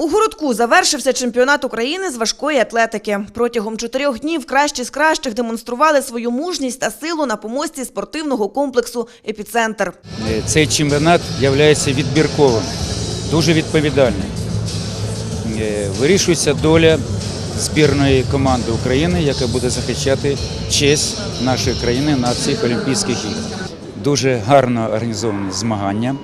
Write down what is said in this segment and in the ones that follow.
У городку завершився чемпіонат України з важкої атлетики. Протягом чотирьох днів кращі з кращих демонстрували свою мужність та силу на помості спортивного комплексу Епіцентр. Цей чемпіонат є відбірковим, дуже відповідальним. Е, Вирішується доля збірної команди України, яка буде захищати честь нашої країни на цих Олімпійських іграх. Дуже гарно організовані змагання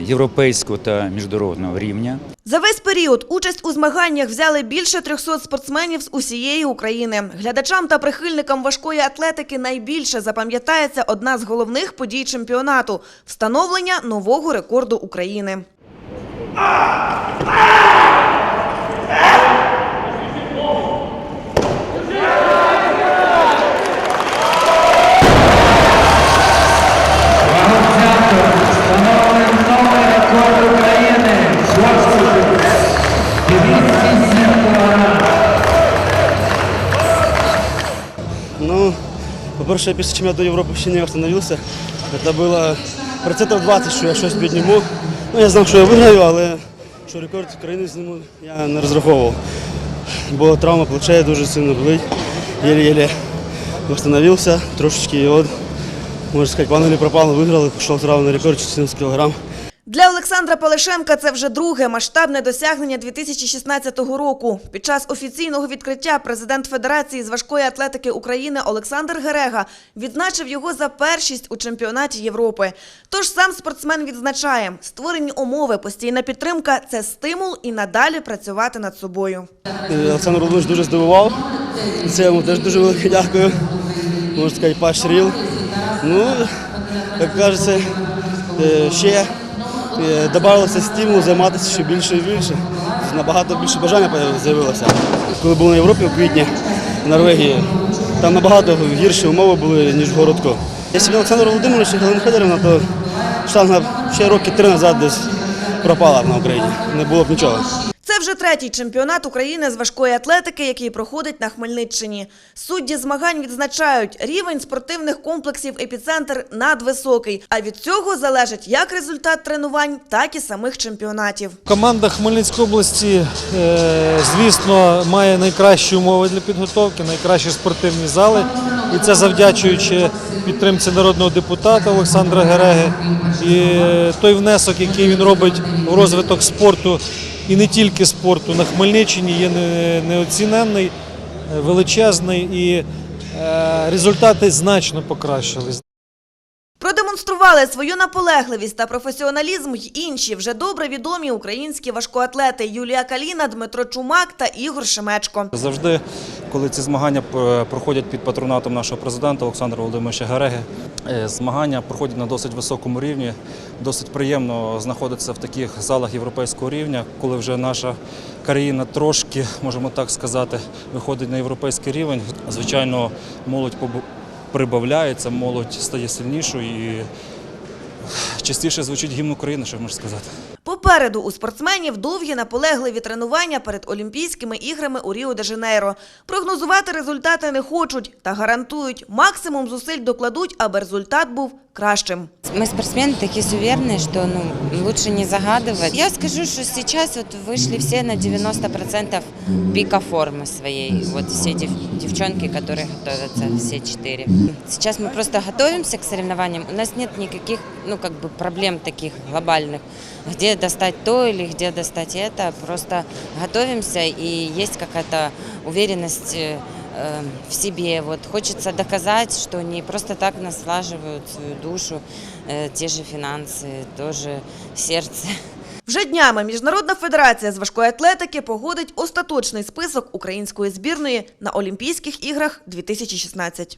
європейського та міжнародного рівня. За весь період участь у змаганнях взяли більше 300 спортсменів з усієї України. Глядачам та прихильникам важкої атлетики найбільше запам'ятається одна з головних подій чемпіонату – встановлення нового рекорду України. Ну, по-перше, після чемпіонату Європи ще не встановився. Це було процентів 20, що я щось підніму. Ну, я знав, що я виграю, але що рекорд України зніму, я не розраховував. Бо травма плече дуже сильно болить. Єле-єле встановився, трошечки і от, можна сказати, панулі пропало, виграли, пішов зразу на рекорд 14 кг. Для Олександра Палишенка це вже друге масштабне досягнення 2016 року. Під час офіційного відкриття президент Федерації з важкої атлетики України Олександр Герега відзначив його за першість у чемпіонаті Європи. Тож сам спортсмен відзначає, створені умови, постійна підтримка – це стимул і надалі працювати над собою. Е, Олександр Володимирович дуже здивував. Це йому теж дуже велике дякую. Можна сказати, паш. Ну, як кажеться, е, ще е, додався стимул займатися ще більше і більше. Набагато більше бажання з'явилося. Коли був на Європі у квітні в Норвегії, там набагато гірші умови були, ніж в городку. Якщо б Олександр Володимирович і Галина Федорівна, то штанга ще роки три назад десь пропала на Україні. Не було б нічого. Це вже третій чемпіонат України з важкої атлетики, який проходить на Хмельниччині. Судді змагань відзначають, рівень спортивних комплексів «Епіцентр» надвисокий. А від цього залежить як результат тренувань, так і самих чемпіонатів. Команда Хмельницької області, е, звісно, має найкращі умови для підготовки, найкращі спортивні зали. І це завдячуючи підтримці народного депутата Олександра Гереги. І е, той внесок, який він робить в розвиток спорту, і не тільки спорту на Хмельниччині, є не- неоціненний, е, величезний і е, результати значно покращились. Продемонстрували свою наполегливість та професіоналізм й інші вже добре відомі українські важкоатлети Юлія Каліна, Дмитро Чумак та Ігор Шемечко. Завжди, коли ці змагання е, проходять під патронатом нашого президента Олександра Володимировича Гереги, е, змагання проходять на досить високому рівні. Досить приємно знаходитися в таких залах європейського рівня, коли вже наша країна трошки, можемо так сказати, виходить на європейський рівень. Звичайно, молодь прибавляється, молодь стає сильнішою і частіше звучить гімн України, що можна сказати. Попереду у спортсменів довгі наполегливі тренування перед Олімпійськими іграми у Ріо-де-Жанейро. Прогнозувати результати не хочуть та гарантують, максимум зусиль докладуть, аби результат був кращим. Мы спортсмены такие суверенные, что ну, лучше не загадывать. Я скажу, что сейчас вот вышли все на 90% пика формы своей. Вот все дев- девчонки, которые готовятся, все четыре. Сейчас мы просто готовимся к соревнованиям. У нас нет никаких, ну, как бы проблем таких глобальных. Где достать то или где достать это. Просто готовимся и есть какая-то уверенность э, э, в себе. Вот хочется доказать, что не просто так наслаживают свою душу, э, те же финансы, тоже сердце. Вже днями Міжнародна федерація з важкої атлетики погодить остаточний список української збірної на Олімпійських іграх 2016.